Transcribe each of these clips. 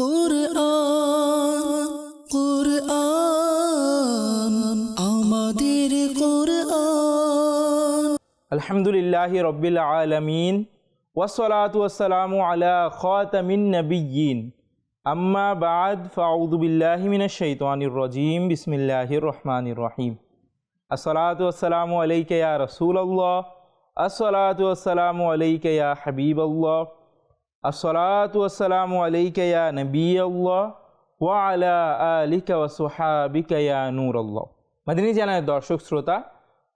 কোরআন কোরআন আলহামদুলিল্লাহ রব্বিল আলমিন ওসলাত ওসালাম আলা খাতামিন নবিয়িন আম্মা বাদ ফাউদুবিল্লাহ মিনাশাইতানির রজিম, বিসমিল্লাহির রহমানির রহিম। আসসালাতু ওয়াসসালামু আলাইকা ইয়া রাসূলুল্লাহ, আসসালাতু ওয়াসসালামু আলাইকা ইয়া হাবিবাল্লাহ। ওয়া মাদিনী জানায় দর্শক, শ্রোতা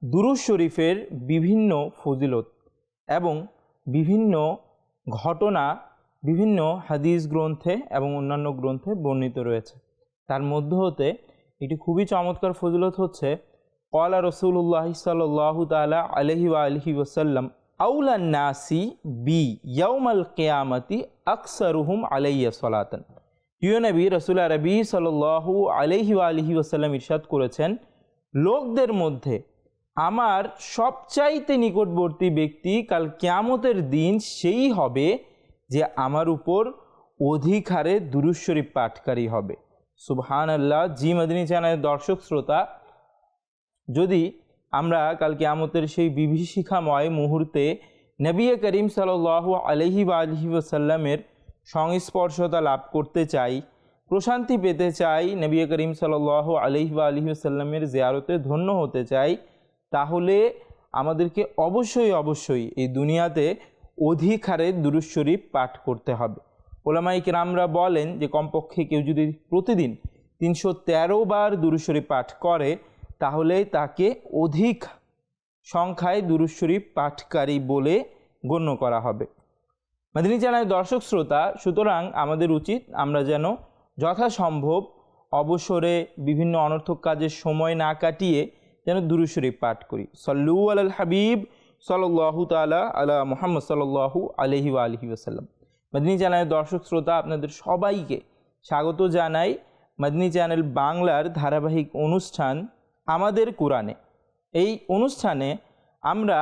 দুরুজ শরীফের বিভিন্ন ফজিলত এবং বিভিন্ন ঘটনা, বিভিন্ন হাদিস গ্রন্থে এবং অন্যান্য গ্রন্থে বর্ণিত রয়েছে। তার মধ্য হতে একটি খুবই চমৎকার ফজিলত হচ্ছে কলা রসুল্লাহ সাল্লাহ তালা আলহি ওয়া আলহি ওসাল্লাম আউলা নাসি বি ইয়াউমাল কেয়ামতি আকসারুহুম আলাইয়া সলাতন প্রিয় নবী রসুল আরবি সাল্লাহু আলহি আলহি ওসাল্লাম ইরশাদ করেছেন লোকদের মধ্যে আমার সবচাইতে নিকটবর্তী ব্যক্তি কাল কেয়ামতের দিন সেই হবে যে আমার উপর অধিক হারে দুরুজ পাঠকারী হবে। সুবহান আল্লাহ জি মদিনী চ্যানেলের দর্শক, শ্রোতা, যদি আমরা কাল কিয়ামতের সেই বিভীষিকাময় মুহূর্তে নবী করিম সাল আলহি বা আলহি ওসাল্লামের সংস্পর্শতা লাভ করতে চাই, প্রশান্তি পেতে চাই, নবী করিম সাল আলহি বা আলহি ওসাল্লামের জিয়ারতে ধন্য হতে চাই, তাহলে আমাদেরকে অবশ্যই অবশ্যই এই দুনিয়াতে অধিক হারে দুরুজ পাঠ করতে হবে। ওলামাইক রামরা বলেন যে, কমপক্ষে কেউ যদি প্রতিদিন তিনশো তেরো বার দুরুজ শরীফ পাঠ করে তাহলে তাকে অধিক সংখ্যায় দুরুজ শরীফ পাঠকারী বলে গণ্য করা হবে। মাদিনী জানায় দর্শক শ্রোতা, সুতরাং আমাদের উচিত আমরা যেন যথাসম্ভব অবসরে বিভিন্ন অনর্থক কাজের সময় না কাটিয়ে যেন দুরু শরীফ পাঠ করি। সল্লু আল হাবিব সাল্লাহু তালা আলা মোহাম্মদ সাল্লাহু আলহি আলহি আসাল্লাম মদিনী চ্যানেলের দর্শক শ্রোতা, আপনাদের সবাইকে স্বাগত জানাই। মদিনী চ্যানেল বাংলার ধারাবাহিক অনুষ্ঠান আমাদের কোরআনে। এই অনুষ্ঠানে আমরা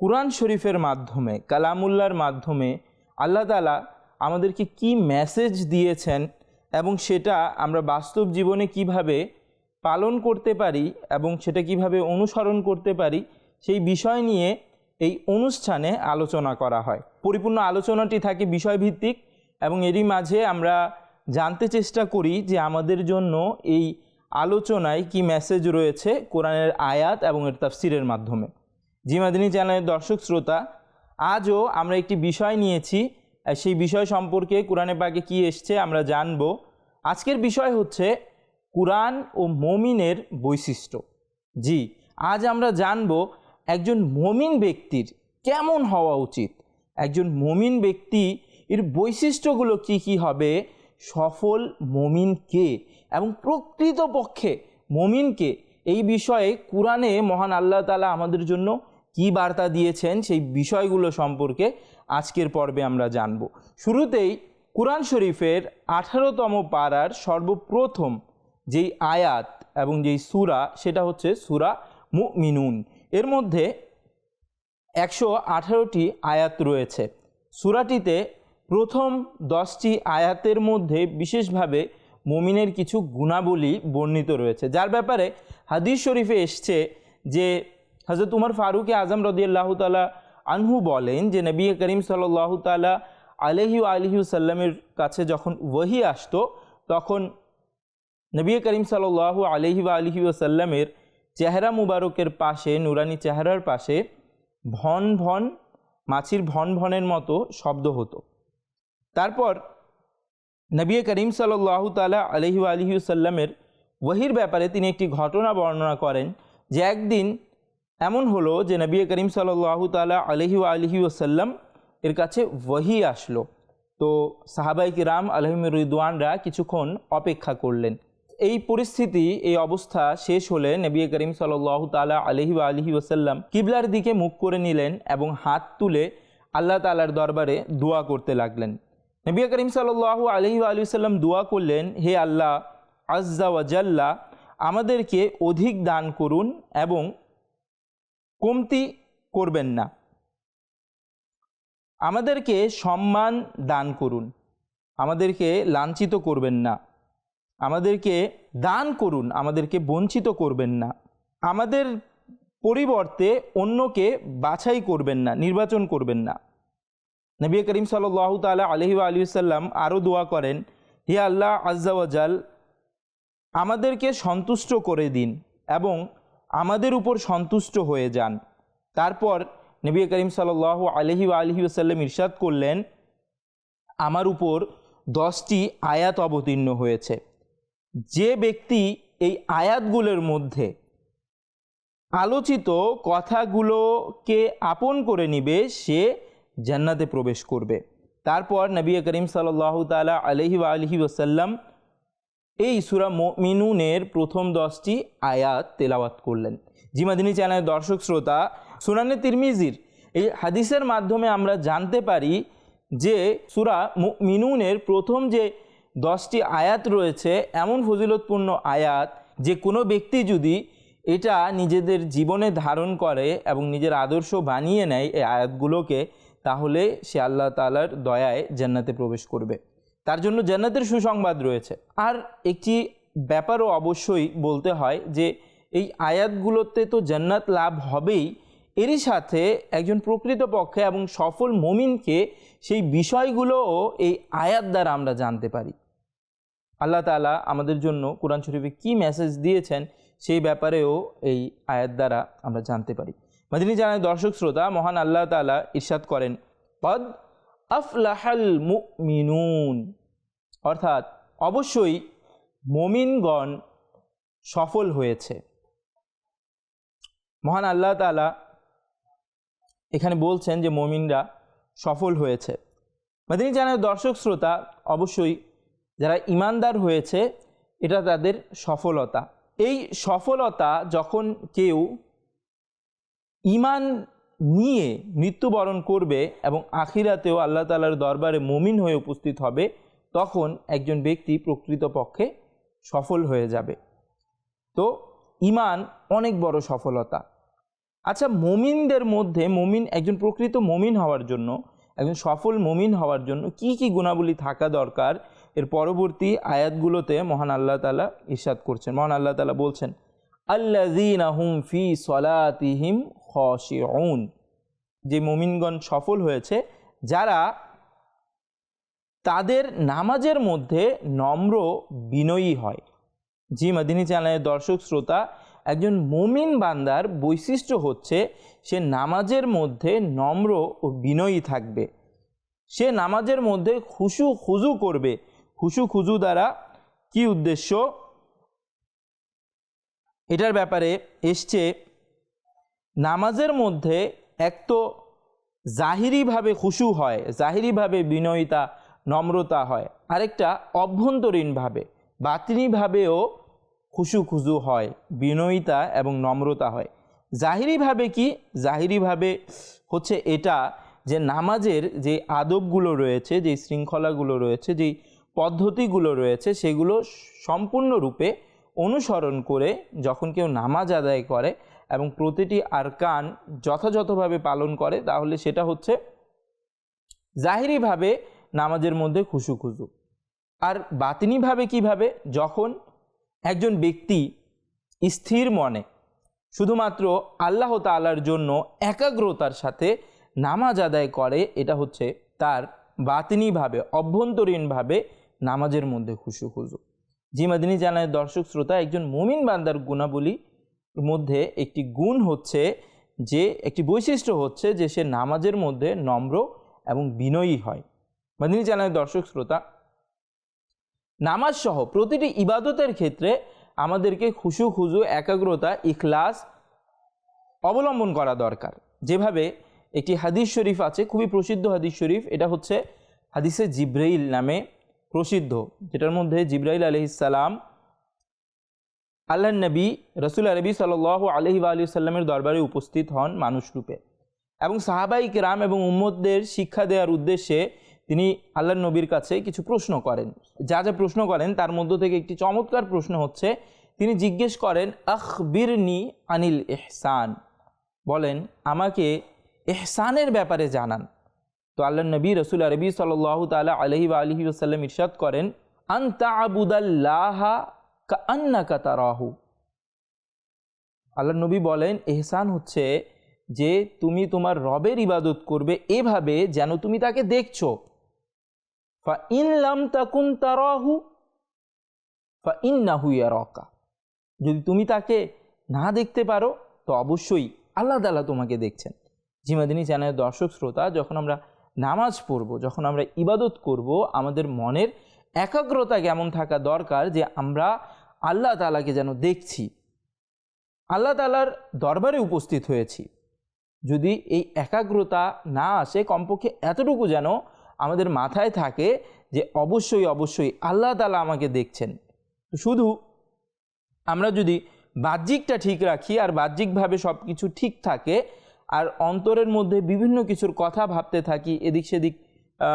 কোরআন শরীফের মাধ্যমে কালামুল্লার মাধ্যমে আল্লাহ তালা আমাদেরকে কি মেসেজ দিয়েছেন এবং সেটা আমরা বাস্তব জীবনে কীভাবে পালন করতে পারি এবং সেটা কীভাবে অনুসরণ করতে পারি, সেই বিষয় নিয়ে এই অনুষ্ঠানে আলোচনা করা হয়। পরিপূর্ণ আলোচনাটি থাকে বিষয়ভিত্তিক এবং এরই মাঝে আমরা জানতে চেষ্টা করি যে আমাদের জন্য এই আলোচনায় কি মেসেজ রয়েছে কোরআনের আয়াত এবং এর তাফসিরের মাধ্যমে? জিমাদিনী চ্যানেলের দর্শক শ্রোতা, আজও আমরা একটি বিষয় নিয়েছি। সেই বিষয় সম্পর্কে কোরআনে পাকে কি এসছে আমরা জানব। আজকের বিষয় হচ্ছে কোরআন ও মমিনের বৈশিষ্ট্য। জি, আজ আমরা জানব একজন মমিন ব্যক্তির কেমন হওয়া উচিত? একজন মমিন ব্যক্তি এর বৈশিষ্ট্যগুলো কি কি হবে? সফল মমিন কে? এবং প্রকৃতপক্ষে মমিনকে এই বিষয়ে কোরআনে মহান আল্লাহ তালা আমাদের জন্য কি বার্তা দিয়েছেন সেই বিষয়গুলো সম্পর্কে আজকের পর্বে আমরা জানব। শুরুতেই কোরআন শরীফের আঠারোতম পাড়ার সর্বপ্রথম যেই আয়াত এবং যেই সুরা, সেটা হচ্ছে সুরা মুমিনুন। এর মধ্যে একশো আঠারোটি আয়াত রয়েছে। সুরাটিতে প্রথম দশটি আয়াতের মধ্যে বিশেষভাবে মুমিনের কিছু গুণাবলী বর্ণিত রয়েছে। যার ব্যাপারে হাদিস শরীফে এসছে যে হজরত উমর ফারুক আজম রদিয়াল্লাহ তালা আনহু বলেন যে নবী করিম সাল্লাহ তালা আলহি আলহি সাল্লামের কাছে যখন ওহি আসতো, তখন নবী করিম সাল্লাহ আলহি আলহি ওসাল্লামের চেহারা মুবারকের পাশে, নুরানি চেহারার পাশে ভন ভন, মাছির ভন ভনের মতো শব্দ হতো। তারপর নবী করিম সাল্লাহ তালা আলহি সাল্লামের ওহির ব্যাপারে তিনি একটি ঘটনা বর্ণনা করেন যে একদিন এমন হলো যে নবী করিম সাল্লাহ তালা আলহি আলহি ওসাল্লাম এর কাছে ওহি আসলো। তো সাহাবাই কিরাম আলহিম রিদওয়ানরা কিছুক্ষণ অপেক্ষা করলেন। এই পরিস্থিতি, এই অবস্থা শেষ হলে নবী করিম সাল্লাহ তালা আলহি আলহি ওসাল্লাম কিবলার দিকে মুখ করে নিলেন এবং হাত তুলে আল্লাহ তালার দরবারে দোয়া করতে লাগলেন। নবী করিম সাল্লাহ আলহি সাল্লাম দোয়া করলেন, হে আল্লাহ, আজ্জা ওয়াজাল্লা আমাদেরকে অধিক দান করুন এবং কমতি করবেন না। আমাদেরকে সম্মান দান করুন, আমাদেরকে লাঞ্ছিত করবেন না। আমাদেরকে দান করুন, আমাদেরকে বঞ্চিত করবেন না। আমাদের পরিবর্তে অন্যকে বাছাই করবেন না, নির্বাচন করবেন না। নবী করিম সাল্লাহ তালা আলহি আলী সাল্লাম আরও দোয়া করেন, হে আল্লাহ আজ্জাওয়াজাল আমাদেরকে সন্তুষ্ট করে দিন এবং আমাদের উপর সন্তুষ্ট হয়ে যান। তারপর নবী করিম সাল্লাহ আলহি আলহি আসাল্লাম ইরশাদ করলেন, আমার উপর দশটি আয়াত অবতীর্ণ হয়েছে। যে ব্যক্তি এই আয়াতগুলোর মধ্যে আলোচিত কথাগুলোকে আপন করে নিবে, সে জান্নাতে প্রবেশ করবে। তারপর নবী করিম সাল্লাহ তালা আলহি আলহি ওসাল্লাম এই সুরা মিনুনের প্রথম দশটি আয়াত তেলাওয়াত করলেন। জিমাদিনী চ্যানেলের দর্শক শ্রোতা, সুনানে তিরমিজির এই হাদিসের মাধ্যমে আমরা জানতে পারি যে সুরা মিনুনের প্রথম যে দশটি আয়াত রয়েছে, এমন ফজিলতপূর্ণ আয়াত যে কোনো ব্যক্তি যদি এটা নিজেদের জীবনে ধারণ করে এবং নিজের আদর্শ বানিয়ে নেয়, এই আয়াতগুলোকে তাহলে সে আল্লাহ তালার দয়ায় জান্নাতে প্রবেশ করবে। তার জন্য জান্নাতের সুসংবাদ রয়েছে। আর একটি ব্যাপারও অবশ্যই বলতে হয় যে, এই আয়াতগুলোতে তো জান্নাত লাভ হবেই। এরই সাথে একজন প্রকৃতপক্ষে এবং সফল মমিনকে সেই বিষয়গুলোও এই আয়াত দ্বারা আমরা জানতে পারি। আল্লাহ তালা আমাদের জন্য কোরআন শরীফে কী মেসেজ দিয়েছেন সেই ব্যাপারেও এই আয়াত দ্বারা আমরা জানতে পারি। মাদিনী জানায়, দর্শক, শ্রোতা, মহান আল্লাহ তালা ইরশাদ করেন, পদ আফলাহাল মুমিনুন। অর্থাৎ, অবশ্যই মমিনগণ সফল হয়েছে। মহান আল্লাহ তালা এখানে বলছেন যে, মমিনরা সফল হয়েছে। মাদিনী জানায়, দর্শক, শ্রোতা, অবশ্যই যারা ইমানদার হয়েছে, এটা তাদের সফলতা। এই সফলতা যখন কেউ ইমান নিয়ে মৃত্যুবরণ করবে এবং আখিরাতেও আল্লাহ তালার দরবারে মমিন হয়ে উপস্থিত হবে, তখন একজন ব্যক্তি প্রকৃতপক্ষে সফল হয়ে যাবে। তো ইমান অনেক বড় সফলতা। আচ্ছা মমিনদের মধ্যে মমিন একজন প্রকৃত মমিন হওয়ার জন্য, একজন সফল মমিন হওয়ার জন্য কি কি গুণাবলী থাকা দরকার? এর পরবর্তী আয়াতগুলোতে মহান আল্লাহ তালা ইরশাদ করছেন। মহান আল্লাহ তালা বলছেন আল্লাজিন আহুম ফি সলাতিহিম খশিউন যে মমিনগণ সফল হয়েছে, যারা তাদের নামাজের মধ্যে নম্র বিনয়ী হয়। জি মাদিনী চ্যানেলের দর্শক শ্রোতা, একজন মমিন বান্দার বৈশিষ্ট্য হচ্ছে, সে নামাজের মধ্যে নম্র ও বিনয়ী থাকবে। সে নামাজের মধ্যে খুশু খুজু করবে। খুশু খুজু দ্বারা কি উদ্দেশ্য? এটার ব্যাপারে এসছে নামাজের মধ্যে এক তো জাহিরিভাবে খুশু হয়, জাহিরিভাবে বিনয়িতা, নম্রতা হয়। আরেকটা অভ্যন্তরীণভাবে, বাতিনিভাবেও খুশু খুজু হয়, বিনয়িতা এবং নম্রতা হয়। জাহিরিভাবে কি? জাহিরিভাবে হচ্ছে এটা যে নামাজের যে আদবগুলো রয়েছে, যে শৃঙ্খলাগুলো রয়েছে যেই পদ্ধতিগুলো রয়েছে, সেগুলো সম্পূর্ণরূপে অনুসরণ করে যখন কেউ নামাজ আদায় করে এবং প্রতিটি আরকান যথাযথভাবে পালন করে, তাহলে সেটা হচ্ছে জাহিরিভাবে নামাজের মধ্যে খুশু খুশু আর বাতিনিভাবে কীভাবে? যখন একজন ব্যক্তি স্থির মনে, শুধুমাত্র আল্লাহ তালার জন্য একাগ্রতার সাথে নামাজ আদায় করে, এটা হচ্ছে তার বাতিনিভাবে, অভ্যন্তরীণভাবে নামাজের মধ্যে খুশু খুশু জি মাদিনী জানায় দর্শক শ্রোতা, একজন মুমিন বান্দার গুণাবলী মধ্যে একটি গুণ হচ্ছে যে, একটি বৈশিষ্ট্য হচ্ছে যে, সে নামাজের মধ্যে নম্র এবং বিনয়ী হয়। মাদিনী জানায় দর্শক শ্রোতা নামাজ সহ প্রতিটি ইবাদতের ক্ষেত্রে আমাদেরকে খুশু খুজু, একাগ্রতা, ইখলাস অবলম্বন করা দরকার। যেভাবে একটি হাদিস শরীফ আছে, খুবই প্রসিদ্ধ হাদিস শরীফ, এটা হচ্ছে হাদিসে জিব্রাইল নামে প্রসিদ্ধ, যেটার মধ্যে জিব্রাইল আলহিসাল্লাম আল্লাহ নবী রসুল আরবি সাল আলহি আলি সাল্লামের দরবারে উপস্থিত হন মানুষ রূপে। এবং সাহাবাই কেরাম এবং উম্মদদের শিক্ষা দেওয়ার উদ্দেশ্যে তিনি আল্লাহ নবীর কাছে কিছু প্রশ্ন করেন। যা যা প্রশ্ন করেন, তার মধ্য থেকে একটি চমৎকার প্রশ্ন হচ্ছে, তিনি জিজ্ঞেস করেন, আখবিরনি আনিল এহসান বলেন, আমাকে এহসানের ব্যাপারে জানান। তো আল্লাহ নবী রসুল আরবি সাল্লাহ তালা আলহি আলহি আসাল্লাম ইরশাদ করেন আন্তা আবুদাল্লাহা কা আন্না কাতারাহু আল্লাহ নবী বলেন, এহসান হচ্ছে যে তুমি তোমার রবের ইবাদত করবে এভাবে যেন তুমি তাকে দেখছ। ফা ইনলাম তাকুন তারাহু ফা ইন্নাহু ইয়ারাকা। যদি তুমি তাকে না দেখতে পারো, তো অবশ্যই আল্লাহ তালা তোমাকে দেখছেন। জিমাদিনী চ্যানেলের দর্শক শ্রোতা, যখন আমরা নামাজ পড়ব, যখন আমরা ইবাদত করব, আমাদের মনের একাগ্রতা কেমন থাকা দরকার যে আমরা আল্লাহ তালাকে যেন দেখছি। আল্লাহ তালার দরবারে উপস্থিত হয়েছি। যদি এই একাগ্রতা না আসে, কমপক্ষে এতটুকু যেন আমাদের মাথায় থাকে যে অবশ্যই অবশ্যই আল্লাহ তালা আমাকে দেখছেন। শুধু আমরা যদি বাহ্যিকটা ঠিক রাখি আর বাহ্যিকভাবে সব কিছু ঠিক থাকে আর অন্তরের মধ্যে বিভিন্ন কিছুর কথা ভাবতে থাকি, এদিক সেদিক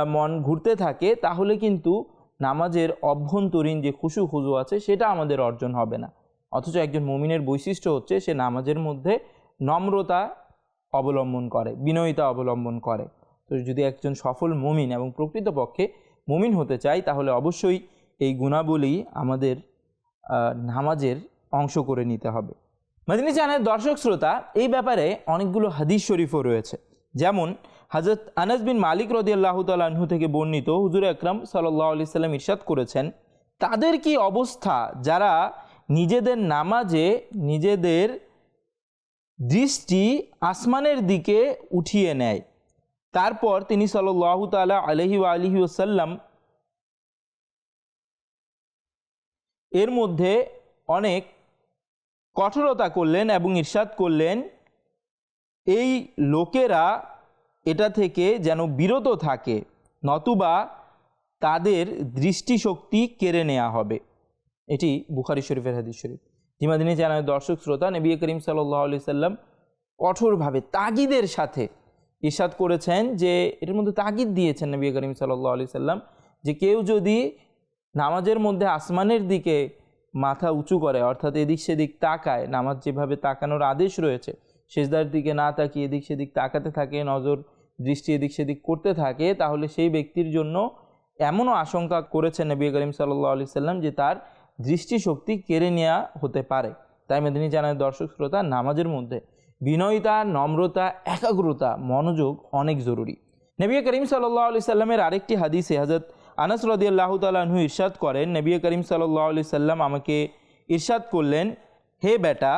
মন ঘুরতে থাকে, তাহলে কিন্তু নামাজের অভ্যন্তরীণ যে খুশু খুজু আছে, সেটা আমাদের অর্জন হবে না। অথচ একজন মুমিনের বৈশিষ্ট্য হচ্ছে, সে নামাজের মধ্যে নম্রতা অবলম্বন করে, বিনয়িতা অবলম্বন করে। তো যদি একজন সফল মুমিন এবং প্রকৃতপক্ষে মুমিন হতে চাই তাহলে অবশ্যই এই গুণাবলী আমাদের নামাজের অংশ করে নিতে হবে। মাদিনী চ্যানেল দর্শক শ্রোতা, এই ব্যাপারে অনেকগুলো হাদিস শরীফও রয়েছে। যেমন হজরত আনাস বিন মালিক রদি আল্লাহ তালহু থেকে বর্ণিত হুজুর আকরাম সাল্লাহ আলি সাল্লাম ইরশাদ করেছেন, তাদের কি অবস্থা? যারা নিজেদের নামাজে নিজেদের দৃষ্টি আসমানের দিকে উঠিয়ে নেয়। তারপর তিনি সাল্লাহ তালা আলহি আলহি ওসাল্লাম এর মধ্যে অনেক কঠোরতা করলেন এবং ইরশাদ করলেন, এই লোকেরা এটা থেকে যেন বিরত থাকে, নতুবা তাদের দৃষ্টিশক্তি কেড়ে নেওয়া হবে। এটি বুখারি শরীফের হাদিস শরীফ। জিমাদিনী জানায় দর্শক শ্রোতা নবী করিম সাল্লাহ আলি সাল্লাম কঠোরভাবে তাগিদের সাথে ইরশাদ করেছেন যে এটার মধ্যে তাগিদ দিয়েছেন নবী করিম সাল্লাহ আলি সাল্লাম যে, কেউ যদি নামাজের মধ্যে আসমানের দিকে মাথা উঁচু করে, অর্থাৎ এদিক সেদিক তাকায়, নামাজ যেভাবে তাকানোর আদেশ রয়েছে, সেজদার দিকে না তাকিয়ে এদিক সেদিক তাকাতে থাকে, নজর দৃষ্টি এদিক সেদিক করতে থাকে, তাহলে সেই ব্যক্তির জন্য এমনও আশঙ্কা করেছেন নবী করিম সাল্লাহ আলি সাল্লাম যে তার দৃষ্টিশক্তি কেড়ে নেওয়া হতে পারে। তাই মেদিনী জানায় দর্শক শ্রোতা, নামাজের মধ্যে বিনয়িতা, নম্রতা, একাগ্রতা, মনোযোগ অনেক জরুরি। নবী করিম সাল্লাহ আলি সাল্লামের আরেকটি হাদিসে হাজরত আনাস রদিয়াল্লাহ তালু ইরশাদ করেন, নবী করিম সাল্লাহ আলি সাল্লাম আমাকে ইরশাদ করলেন, হে বেটা,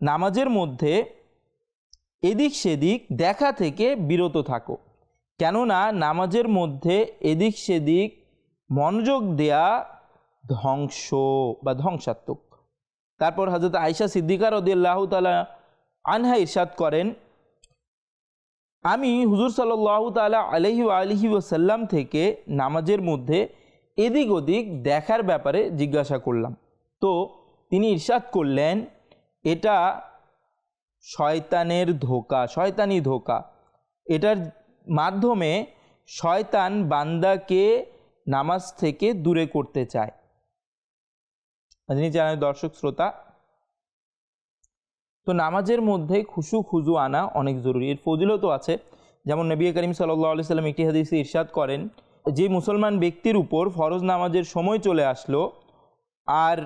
নামাজের মধ্যে এদিক সেদিক দেখা থেকে বিরত থাকো। কেননা নামাজের মধ্যে এদিক সেদিক মনোযোগ দেয়া ধ্বংস বা ধ্বংসাত্মক। তারপর হজরত আয়সা সিদ্দিকা রদিয়াল্লাহ তালা আনহা ইরশাদ করেন, আমি হুজুর সাল্লাহ তালা আলহি আলহি ওসাল্লাম থেকে নামাজের মধ্যে এদিক ওদিক দেখার ব্যাপারে জিজ্ঞাসা করলাম। তো তিনি ইরশাদ করলেন, এটা শয়তানের ধোকা, শয়তানি ধোকা। এটার মাধ্যমে শয়তান বান্দাকে নামাজ থেকে দূরে করতে চায়। যিনি জানেন দর্শক শ্রোতা, তো নামাজের মধ্যে খুশু খুজু আনা অনেক জরুরি। এর ফজিলতও আছে। যেমন নবী করিম সাল্লাহ আলি সাল্লাম একটি হাদিসে ইরশাদ করেন, যে মুসলমান ব্যক্তির উপর ফরজ নামাজের সময় চলে আসলো, আর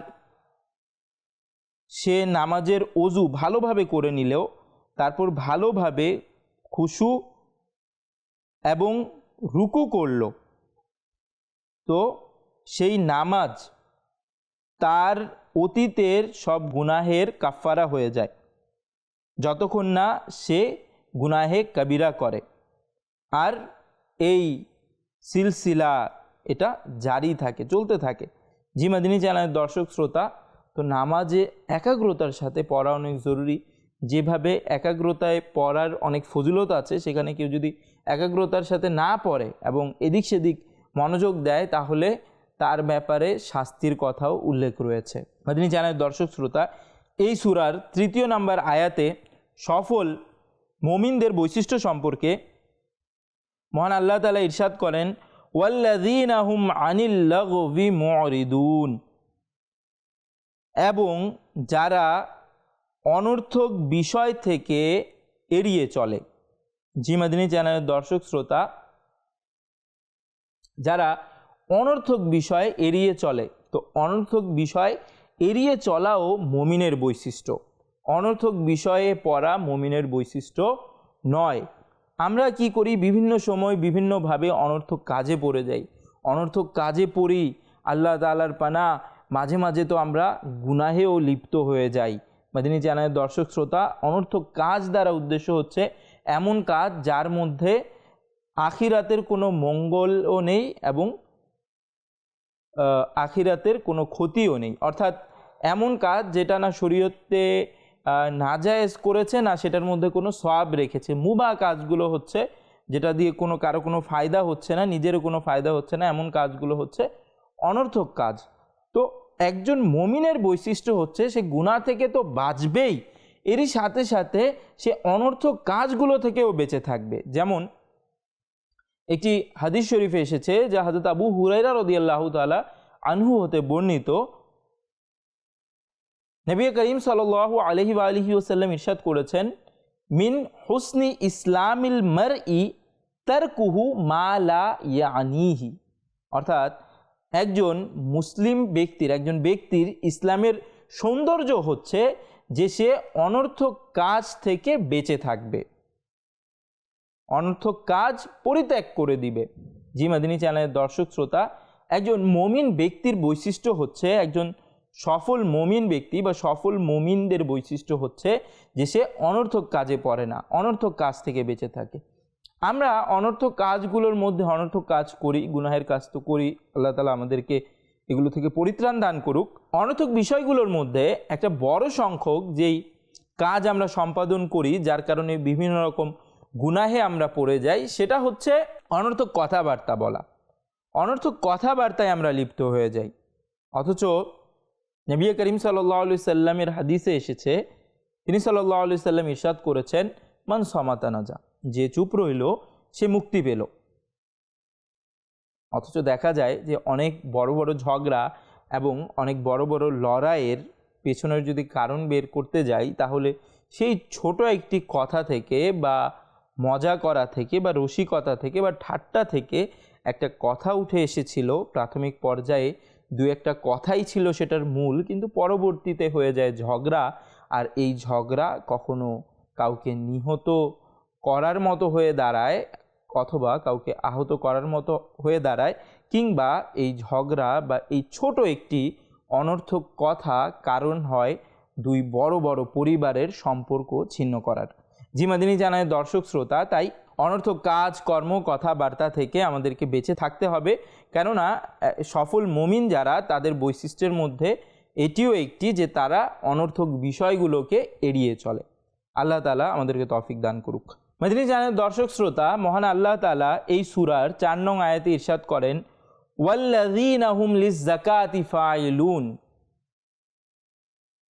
সে নামাজের অজু ভালোভাবে করে নিলেও, তারপর ভালোভাবে খুশু এবং রুকু করল। তো সেই নামাজ তার অতীতের সব গুনাহের কাফারা হয়ে যায়, যতক্ষণ না সে গুনাহে কবিরা করে। আর এই সিলসিলা এটা জারি থাকে, চলতে থাকে। জি মাদিনী চ্যানেলের দর্শক, শ্রোতা তো নামাজে একাগ্রতার সাথে পড়া অনেক জরুরি। যেভাবে একাগ্রতায় পড়ার অনেক ফজিলত আছে, সেখানে কেউ যদি একাগ্রতার সাথে না পড়ে এবং এদিক সেদিক মনোযোগ দেয়, তাহলে তার ব্যাপারে শাস্তির কথাও উল্লেখ রয়েছে। মাদিনী চ্যানেলের দর্শক শ্রোতা, এই সুরার তৃতীয় নাম্বার আয়াতে সফল মমিনদের বৈশিষ্ট্য সম্পর্কে মহান আল্লাহ তালা ইরশাদ করেন ওয়াল্লাদিন আহুম আনিল্লাগি মরিদুন। এবং যারা অনর্থক বিষয় থেকে এড়িয়ে চলে। জিমাদিনী চ্যানেলের দর্শক শ্রোতা, যারা অনর্থক বিষয় এড়িয়ে চলে, তো অনর্থক বিষয় এড়িয়ে চলাও মমিনের বৈশিষ্ট্য। অনর্থক বিষয়ে পড়া মমিনের বৈশিষ্ট্য নয়। আমরা কি করি? বিভিন্ন সময় বিভিন্নভাবে অনর্থক কাজে পড়ে যাই। অনর্থক কাজে পড়ি, আল্লাহ তালার পানা মাঝে মাঝে তো আমরা গুনাহেও লিপ্ত হয়ে যাই। মাদিনী চ্যানেলের দর্শক শ্রোতা, অনর্থক কাজ দ্বারা উদ্দেশ্য হচ্ছে এমন কাজ যার মধ্যে আখিরাতের কোনো মঙ্গলও নেই এবং আখিরাতের কোনো ক্ষতিও নেই। অর্থাৎ এমন কাজ যেটা না শরীয়তে নাজায়েজ করেছে, না সেটার মধ্যে কোনো সওয়াব রেখেছে। মুবা কাজগুলো হচ্ছে যেটা দিয়ে কোনো, কারও কোনো ফায়দা হচ্ছে না, নিজেরও কোনো ফায়দা হচ্ছে না, এমন কাজগুলো হচ্ছে অনর্থক কাজ। তো একজন মমিনের বৈশিষ্ট্য হচ্ছে সে গুণা থেকে তো বাঁচবেই। এরই সাথে সাথে সে অনর্থক কাজগুলো থেকেও বেঁচে থাকবে। যেমন একটি হাদিস শরীফে এসেছে যা হাজরত আবু হুরাইরা রদিয়াল্লাহ তালা আনহু হতে বর্ণিত। নবী করিম সাল আলহি আলহি ওসাল্লাম ইরশাদ করেছেন, মিন হুসনি ইসলামিল মর ই তারকুহু মালা ইয়ানিহি। অর্থাৎ একজন মুসলিম ব্যক্তির, একজন ব্যক্তির ইসলামের সৌন্দর্য হচ্ছে যে সে অনর্থক কাজ থেকে বেঁচে থাকবে। অনর্থক কাজ পরিত্যাগ করে দিবে। জি মাদিনী চ্যানেলের দর্শক শ্রোতা, একজন মমিন ব্যক্তির বৈশিষ্ট্য হচ্ছে, একজন সফল মমিন ব্যক্তি বা সফল মমিনদের বৈশিষ্ট্য হচ্ছে যে সে অনর্থক কাজে পড়ে না, অনর্থক কাজ থেকে বেঁচে থাকে। আমরা অনর্থক কাজগুলোর মধ্যে অনর্থক কাজ করি, গুনাহের কাজ তো করি, আল্লাহ তালা আমাদেরকে এগুলো থেকে পরিত্রাণ দান করুক। অনর্থক বিষয়গুলোর মধ্যে একটা বড় সংখ্যক যেই কাজ আমরা সম্পাদন করি, যার কারণে বিভিন্ন রকম গুনাহে আমরা পড়ে যাই, সেটা হচ্ছে অনর্থক কথাবার্তা বলা। অনর্থক কথাবার্তায় আমরা লিপ্ত হয়ে যাই। অথচ নবী করিম সাল্লাহ আলি সাল্লামের হাদিসে এসেছে, তিনি সাল্লাহ আলি সাল্লাম ইরশাদ করেছেন, মান সমাতানাজা যে চুপ রইল, সে মুক্তি পেল। অথচ দেখা যায় যে অনেক বড় বড় ঝগড়া এবং অনেক বড় বড় লড়াইয়ের পেছনের যদি কারণ বের করতে যাই, তাহলে সেই ছোট একটি কথা থেকে বা মজা করা থেকে বা রসিকতা থেকে বা ঠাট্টা থেকে একটা কথা উঠে এসেছিল। প্রাথমিক পর্যায়ে দু একটা কথাই ছিল সেটার মূল, কিন্তু পরবর্তীতে হয়ে যায় ঝগড়া। আর এই ঝগড়া কখনো কাউকে নিহত করার মতো হয়ে দাঁড়ায়, অথবা কাউকে আহত করার মতো হয়ে দাঁড়ায়, কিংবা এই ঝগড়া বা এই ছোট একটি অনর্থক কথা কারণ হয় দুই বড় বড় পরিবারের সম্পর্ক ছিন্ন করার। জিমাদিনী জানায়, দর্শক, শ্রোতা, তাই অনর্থক কাজ, কর্ম, কথাবার্তা থেকে আমাদেরকে বেঁচে থাকতে হবে। কেননা সফল মমিন যারা, তাদের বৈশিষ্ট্যের মধ্যে এটিও একটি যে তারা অনর্থক বিষয়গুলোকে এড়িয়ে চলে। আল্লাহ তালা আমাদেরকে তফিক দান করুক। মেদিনী জানের দর্শক শ্রোতা, মহান আল্লাহ তালা এই সুরার চার নং আয়াতে ইরশাদ করেন ফাইলুন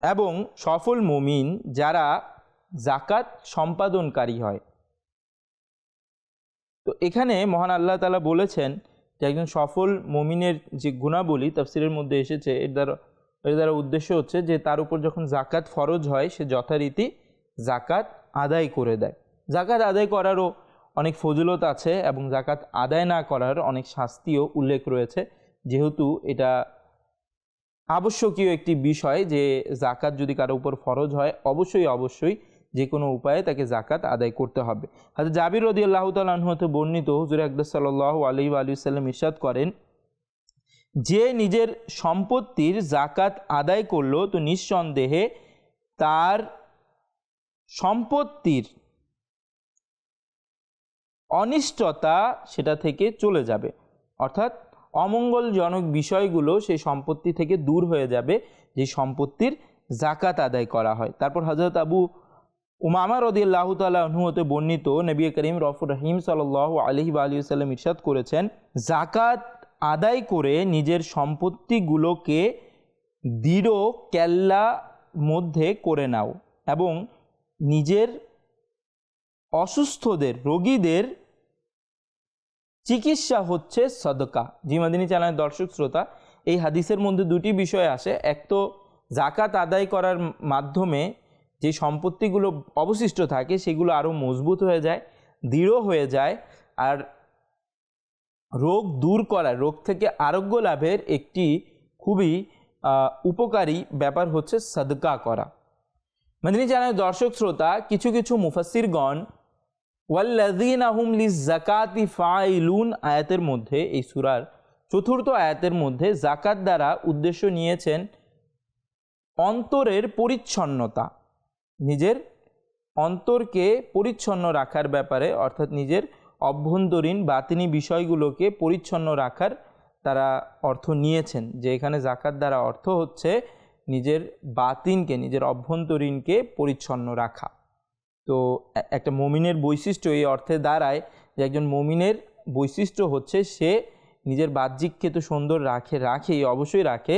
এবং সফল মুমিন যারা জাকাত সম্পাদনকারী হয়। তো এখানে মহান আল্লাহ তালা বলেছেন যে একজন সফল মমিনের যে গুণাবলী তাফসিরের মধ্যে এসেছে, এর দ্বারা এর দ্বারা উদ্দেশ্য হচ্ছে যে তার উপর যখন জাকাত ফরজ হয়, সে যথারীতি জাকাত আদায় করে দেয়। জাকাত আদায় করারও অনেক ফজিলত আছে এবং জাকাত আদায় না করার অনেক শাস্তিও উল্লেখ রয়েছে। যেহেতু এটা আবশ্যকীয় একটি বিষয় যে জাকাত যদি কারও উপর ফরজ হয়, অবশ্যই অবশ্যই যে কোনো উপায়ে তাকে জাকাত আদায় করতে হবে। হাজর জাবির রদি আল্লাহ তালহতে বর্ণিত হুজুর আকবর সাল্লাহ আলী আলী সাল্লাম ইরশাদ করেন, যে নিজের সম্পত্তির জাকাত আদায় করল, তো নিঃসন্দেহে তার সম্পত্তির অনিষ্টতা সেটা থেকে চলে যাবে। অর্থাৎ অমঙ্গলজনক বিষয়গুলো সেই সম্পত্তি থেকে দূর হয়ে যাবে, যে সম্পত্তির জাকাত আদায় করা হয়। তারপর হজরত আবু উমামা রদিয়াল্লাহ তালহতে বর্ণিত নবী করিম রফুর রহিম সাল আলহি আলী সাল্লাম ইরশাদ করেছেন জাকাত আদায় করে নিজের সম্পত্তিগুলোকে দৃঢ় কেল্লা মধ্যে করে নাও এবং নিজের অসুস্থদের, রোগীদের চিকিৎসা হচ্ছে সদকা। জিমাদিনী চ্যানেলের দর্শক শ্রোতা, এই হাদিসের মধ্যে দুটি বিষয় আসে। এক তো জাকাত আদায় করার মাধ্যমে যে সম্পত্তিগুলো অবশিষ্ট থাকে, সেগুলো আরও মজবুত হয়ে যায়, দৃঢ় হয়ে যায়, আর রোগ দূর করার রোগ থেকে আরোগ্য লাভের একটি খুবই উপকারী ব্যাপার হচ্ছে সদকা করা। মানে জানায় দর্শক শ্রোতা, কিছু কিছু মুফাসিরগণ ওয়াল্লাযীন আহুম লিজাকাতি ফাইলুন আয়াতের মধ্যে, এই সুরার চতুর্থ আয়াতের মধ্যে জাকাত দ্বারা উদ্দেশ্য নিয়েছেন অন্তরের পরিচ্ছন্নতা। নিজের অন্তরকে পরিচ্ছন্ন রাখার ব্যাপারে, অর্থাৎ নিজের অভ্যন্তরীণ বাতিনি বিষয়গুলোকে পরিচ্ছন্ন রাখার তারা অর্থ নিয়েছেন, যে এখানে জাকাত দ্বারা অর্থ হচ্ছে নিজের বাতিনকে, নিজের অভ্যন্তরীণকে পরিচ্ছন্ন রাখা। তো একটা মমিনের বৈশিষ্ট্য এই অর্থে দাঁড়ায় যে একজন মমিনের বৈশিষ্ট্য হচ্ছে সে নিজের বাহ্যিককে তো সুন্দর রাখে, রাখেই, অবশ্যই রাখে।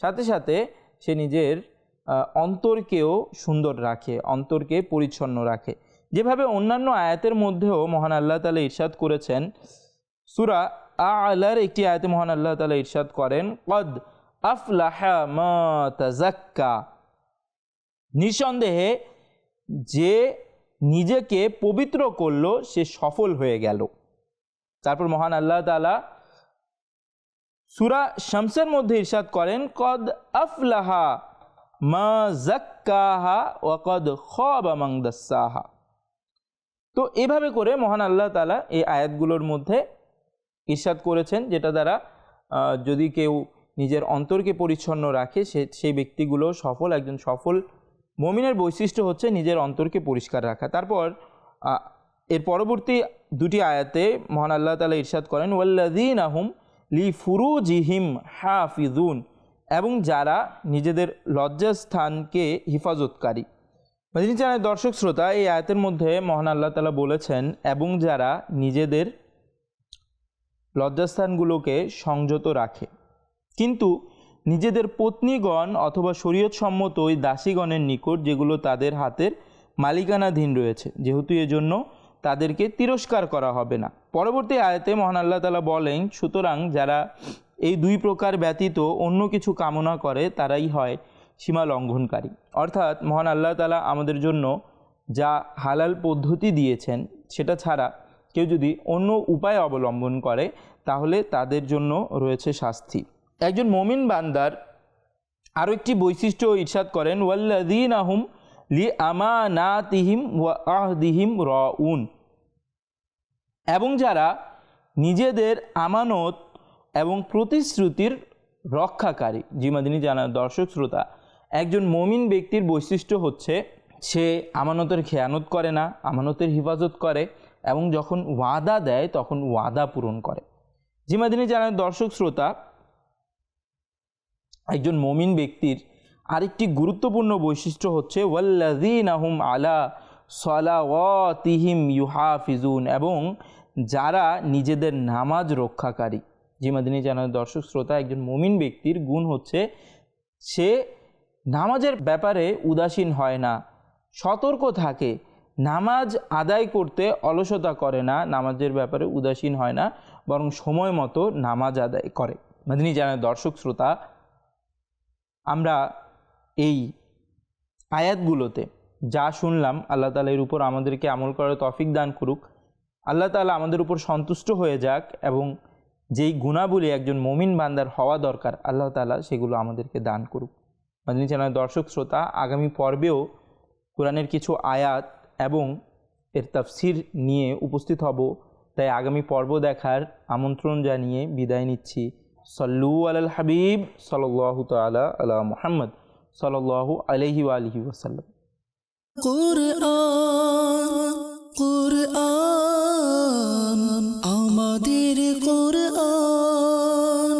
সাথে সাথে সে নিজের অন্তরকেও সুন্দর রাখে, অন্তরকে পরিচ্ছন্ন রাখে। যেভাবে অন্যান্য আয়াতের মধ্যেও মহান আল্লাহ তালা ইরশাদ করেছেন, সুরা আ আলার একটি আয়াতে মহান আল্লাহ তালা ইরশাদ করেন, কদ আফলাহা নিঃসন্দেহে যে নিজেকে পবিত্র করল, সে সফল হয়ে গেল। তারপর মহান আল্লাহ তালা সুরা শামসের মধ্যে ইরশাদ করেন, কদ আফলাহা মা জাক্কাহা ওয়া কদ মান তো এভাবে করে মহান আল্লাহ তালা এই আয়াতগুলোর মধ্যে ইরশাদ করেছেন, যেটা দ্বারা যদি কেউ নিজের অন্তরকে পরিচ্ছন্ন রাখে, সে, সেই ব্যক্তিগুলো সফল, একজন সফল মমিনের বৈশিষ্ট্য হচ্ছে নিজের অন্তরকে পরিষ্কার রাখা। তারপর এর পরবর্তী দুটি আয়াতে মহান আল্লাহ তালা ইরশাদ করেন ওয়াল্লাদিন আহম লি ফুরু ফুরুজিহিম হাফিজুন এবং যারা নিজেদের লজ্জাস্থানকে হিফাজতকারী। মাদিনী চ্যানেল দর্শক শ্রোতা, এই আয়াতের মধ্যে মহান আল্লাহ তালা বলেছেন, এবং যারা নিজেদের লজ্জাস্থানগুলোকে সংযত রাখে। কিন্তু নিজেদের পত্নীগণ অথবা শরীয়তসম্মত ওই দাসীগণের নিকট যেগুলো তাদের হাতের মালিকানাধীন রয়েছে, যেহেতু এজন্য তাদেরকে তিরস্কার করা হবে না। পরবর্তী আয়াতে মহান আল্লাহ তালা বলেন, সুতরাং যারা এই দুই প্রকার ব্যতীত অন্য কিছু কামনা করে, তারাই হয় সীমা লঙ্ঘনকারী। অর্থাৎ মহান আল্লাহ তালা আমাদের জন্য যা হালাল পদ্ধতি দিয়েছেন, সেটা ছাড়া কেউ যদি অন্য উপায় অবলম্বন করে, তাহলে তাদের জন্য রয়েছে শাস্তি। একজন মমিন বান্দার আরও একটি বৈশিষ্ট্য ইরশাদ করেন ওয়াল্লাদিন আহম লি আমা না তিহিম ওয়া আহদিহিম র উন এবং যারা নিজেদের আমানত এবং প্রতিশ্রুতির রক্ষাকারী জিমাদিনী জানা দর্শক শ্রোতা, একজন মমিন ব্যক্তির বৈশিষ্ট্য হচ্ছে সে আমানতের খেয়ানত করে না, আমানতের হেফাজত করে এবং যখন ওয়াদা দেয় তখন ওয়াদা পূরণ করে। জিমাদিনী জানার দর্শক শ্রোতা একজন মমিন ব্যক্তির আরেকটি গুরুত্বপূর্ণ বৈশিষ্ট্য হচ্ছে ওয়াল্লাদিন আহম আলা সলাওয়াতিহিম ইউহাফিজুন এবং যারা নিজেদের নামাজ রক্ষাকারী। জিমাদিনী জানার দর্শক শ্রোতা, একজন মমিন ব্যক্তির গুণ হচ্ছে, সে নামাজের ব্যাপারে উদাসীন হয় না, সতর্ক থাকে, নামাজ আদায় করতে অলসতা করে না, নামাজের ব্যাপারে উদাসীন হয় না, বরং সময় মতো নামাজ আদায় করে। মাদিনী জানার দর্শক শ্রোতা আমরা এই আয়াতগুলোতে যা শুনলাম, আল্লাহ তালা এর উপর আমাদেরকে আমল করার তফিক দান করুক। আল্লাহ তালা আমাদের উপর সন্তুষ্ট হয়ে যাক এবং যেই গুণাবলী একজন মমিন বান্দার হওয়া দরকার, আল্লাহ তালা সেগুলো আমাদেরকে দান করুক। মাদিনী চ্যানেল দর্শক শ্রোতা, আগামী পর্বেও কোরআনের কিছু আয়াত এবং এর তাফসির নিয়ে উপস্থিত হব। তাই আগামী পর্ব দেখার আমন্ত্রণ জানিয়ে বিদায় নিচ্ছি। صلوا على الحبيب صلى الله تعالى على محمد صلى الله عليه وآله وسلم. قرآن قرآن.